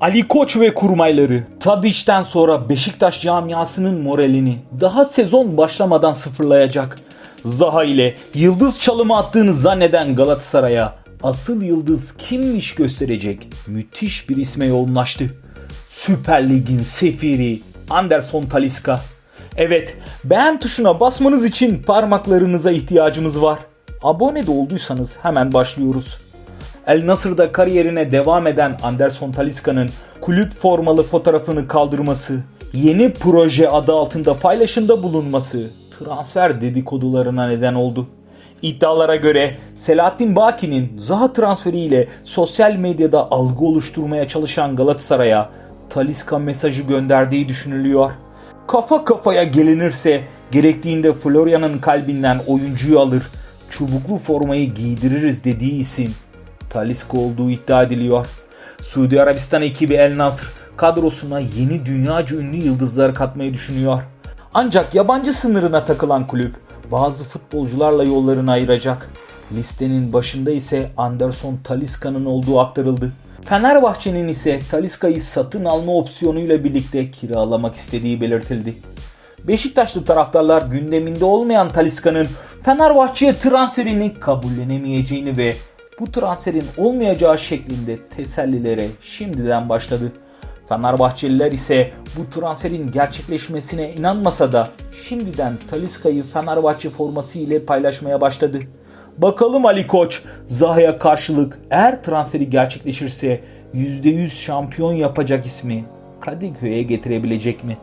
Ali Koç ve kurmayları Tadiç'ten sonra Beşiktaş camiasının moralini daha sezon başlamadan sıfırlayacak. Zaha ile yıldız çalımı attığını zanneden Galatasaray'a asıl yıldız kimmiş gösterecek müthiş bir isme yoğunlaştı. Süper Lig'in sefiri Anderson Talisca. Evet, beğen tuşuna basmanız için parmaklarınıza ihtiyacımız var. Abone de olduysanız hemen başlıyoruz. El Nasır'da kariyerine devam eden Anderson Talisca'nın kulüp formalı fotoğrafını kaldırması, yeni proje adı altında paylaşımda bulunması transfer dedikodularına neden oldu. İddialara göre Selahattin Baki'nin Zaha transferiyle sosyal medyada algı oluşturmaya çalışan Galatasaray'a Talisca mesajı gönderdiği düşünülüyor. Kafa kafaya gelinirse gerektiğinde Florya'nın kalbinden oyuncuyu alır, çubuklu formayı giydiririz dediği isim Talisca olduğu iddia ediliyor. Suudi Arabistan ekibi El Nasr kadrosuna yeni dünyaca ünlü yıldızlar katmayı düşünüyor. Ancak yabancı sınırına takılan kulüp bazı futbolcularla yollarını ayıracak. Listenin başında ise Anderson Talisca'nın olduğu aktarıldı. Fenerbahçe'nin ise Talisca'yı satın alma opsiyonuyla birlikte kiralamak istediği belirtildi. Beşiktaşlı taraftarlar gündeminde olmayan Talisca'nın Fenerbahçe'ye transferini kabullenemeyeceğini ve bu transferin olmayacağı şeklinde tesellilere şimdiden başladı. Fenerbahçeliler ise bu transferin gerçekleşmesine inanmasa da şimdiden Talisca'yı Fenerbahçe forması ile paylaşmaya başladı. Bakalım Ali Koç Zaha'ya karşılık eğer transferi gerçekleşirse %100 şampiyon yapacak ismi Kadıköy'e getirebilecek mi?